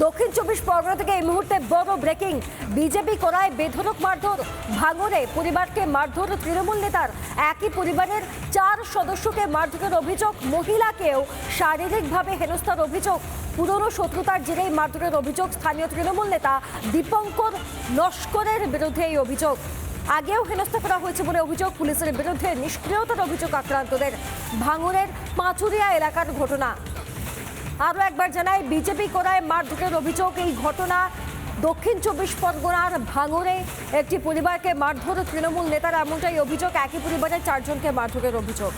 দক্ষিণ চব্বিশ পরগনা থেকে এই মুহূর্তে বড় ব্রেকিং বিজেপি করায় বেধরক মারধর। ভাঙরে পরিবারকে মারধর তৃণমূল নেতার। একই পরিবারের চার সদস্যকে মারধরের অভিযোগ। মহিলাকেও শারীরিকভাবে হেনস্থার অভিযোগ। পুরনো শত্রুতার জেরেই মারধরের অভিযোগ। স্থানীয় তৃণমূল নেতা দীপঙ্কর নস্করের বিরুদ্ধে এই অভিযোগ। আগেও হেনস্থা করা হয়েছে বলে অভিযোগ। পুলিশের বিরুদ্ধে নিষ্ক্রিয়তার অভিযোগ আক্রান্তদের। ভাঙরের পাঁচুরিয়া এলাকার ঘটনা। আরও একবার জানাই, বিজেপি করায় মারধরের অভিযোগ। এই ঘটনা দক্ষিণ চব্বিশ পরগনার ভাঙরে একটি পরিবারকে মারধর তৃণমূল নেতার এমনটাই অভিযোগ, একই পরিবারের চারজনকে মারধরের অভিযোগ।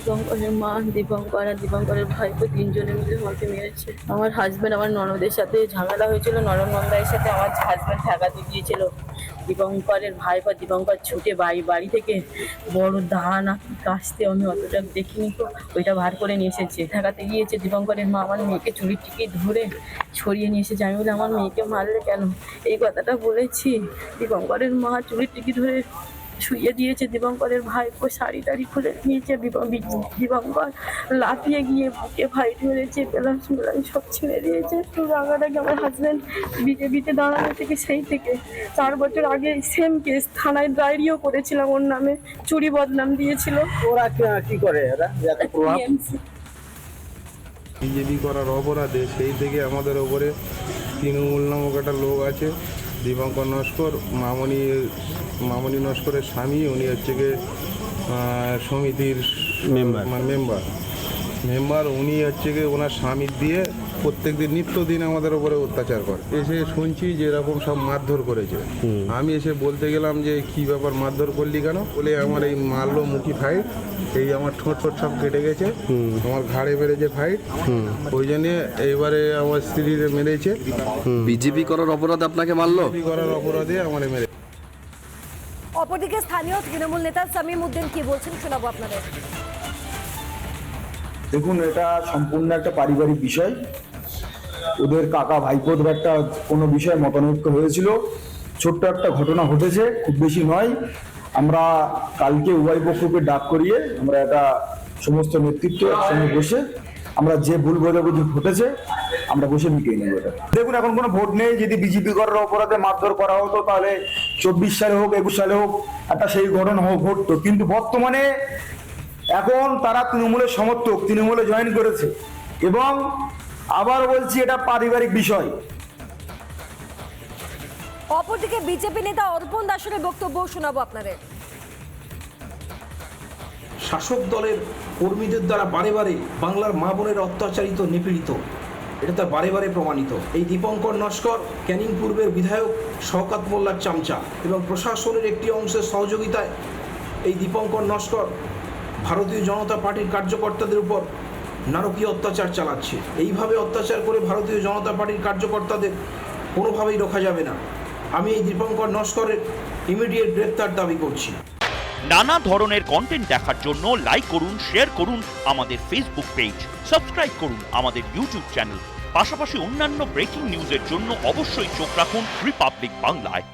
দীপঙ্করের মা দীপঙ্কর আর দীপঙ্করের ভাইপো তিনজনে মিলে আমাকে মেরেছে। আমার হাজব্যান্ড আমার ননদের সাথে ঝামেলা হয়েছিল নরম নন্দাইয়ের সাথে আমার হাজব্যান্ড ঠেকাতে গিয়েছিল। দীপঙ্করের বা দীপঙ্কর ছুটে বাড়ি বাড়ি থেকে বড় দা না কাশতে আমি অতটা দেখিনি। তো ওইটা বার করে নিয়ে এসেছে। ঠেকাতে গিয়েছে দীপঙ্করের মা, আমার মেয়েকে চুরির টিকে ধরে ছড়িয়ে নিয়ে এসেছে। আমি বলে, আমার মেয়েকে মারলে কেন? এই কথাটা বলেছি। দীপঙ্করের মা চুরির টিকি ধরে শুয়ে দিয়েছে দীপঙ্করের ভাইপো শাড়ি টাড়ি খুলে নিয়েছে দীপং- বি- লাফিয়ে গিয়ে বুকে ফাইট মেরেছে পেলাস মেলাম সব ছেড়ে দিয়েছে। তো রাগাটাকে আমার হাজব্যান্ড বিজেপিতে দাঁড়ানো থেকে সেই থেকে। চার বছর আগে সেম কেস থানায় ডায়েরিও করেছিলাম ওর নামে চুরি বদনাম দিয়েছিল। ওরা কি- কি করে TMC বিজেপি করার অপরাধে সেই থেকে আমাদের ওপরে তৃণমূল নামক একটা লোক আছে। দীপঙ্কর নস্কর মামনি মামনি নস্করের স্বামী উনি হচ্ছে গিয়ে সমিতির মেম্বার মেম্বার মেম্বার উনি হচ্ছে গিয়ে ওনার স্বামীর দিয়ে প্রত্যেক দিন নিত্যদিন আমাদের ওপরে অত্যাচার করে। এসে শুনছি যে এরকম সব মারধর করেছে। আমি এসে বলতে গেলাম যে কি ব্যাপার মারধর করলি কেন? বলে আমার এই মারলো মুখি ফাইট এই আমার ঠোঁট ঠোঁট সব কেটে গেছে আমার ঘাড়ে মেরেছে ফাইট ওই জন্যে এইবারে আমার স্ত্রীরে মেরেছে। বিজেপি করার অপরাধ আপনাকে মারলো? করার অপরাধে আমার মেরে। অপরদিকে স্থানীয় তৃণমূল নেতা সামিম উদ্দিন কি বলছেন শোনাবো আপনাদের। দেখুন এটা সম্পূর্ণ একটা পারিবারিক বিষয়। ওদের কাকা ভাইপোদের একটা কোনো বিষয়ে মতানৈক্য হয়েছিল। ছোট্ট একটা ঘটনা ঘটেছে, খুব বেশি নয়। আমরা কালকে উভয় পক্ষকে ডাক করিয়ে আমরা একটা সমস্ত নেতৃত্ব একসঙ্গে বসে আমরা যে ভুল বোঝাবুঝি ঘটেছে, আমরা বসে মিটিয়ে নেব এটা। দেখুন, এখন কোনো ভোট নেই। যদি বিজেপি করার অপরাধে মারধর করা হতো, তাহলে চব্বিশ সালে হোক, একুশ সালে হোক, একটা সেই ঘটনা হোক, ঘটতো। কিন্তু বর্তমানে এখন তারা তৃণমূলের সমর্থক, তৃণমূলে জয়েন করেছে। এবং আবার বলছি এটা পারিবারিক বিষয়। অপরদিকে বিজেপি নেতা অর্পণ দাসের বক্তব্য শোনাবো আপনাদের। শাসক দলের কর্মীদের দ্বারা বারে বারে বাংলার মা বোনের অত্যাচারিত নিপীড়িত। এটা তার বারে বারে প্রমাণিত। এই দীপঙ্কর নস্কর ক্যানিং পূর্বের বিধায়ক শওকাত মোল্লার চামচা এবং প্রশাসনের একটি অংশের সহযোগিতায় এই দীপঙ্কর নস্কর ভারতীয় জনতা পার্টির কার্যকর্তাদের উপর নারকীয় অত্যাচার চালাচ্ছে। এইভাবে অত্যাচার করে ভারতীয় জনতা পার্টির কার্যকর্তাদের কোনোভাবেই রোখা যাবে না। আমি এই দীপঙ্কর নস্করের ইমিডিয়েট গ্রেপ্তার দাবি করছি। নানা ধরনের কন্টেন্ট দেখার জন্য লাইক করুন শেয়ার করুন আমাদের ফেসবুক পেজ সাবস্ক্রাইব করুন আমাদের ইউটিউব চ্যানেল পাশাপাশি অন্যান্য ব্রেকিং নিউজের জন্য অবশ্যই চোখ রাখুন রিপাবলিক বাংলায়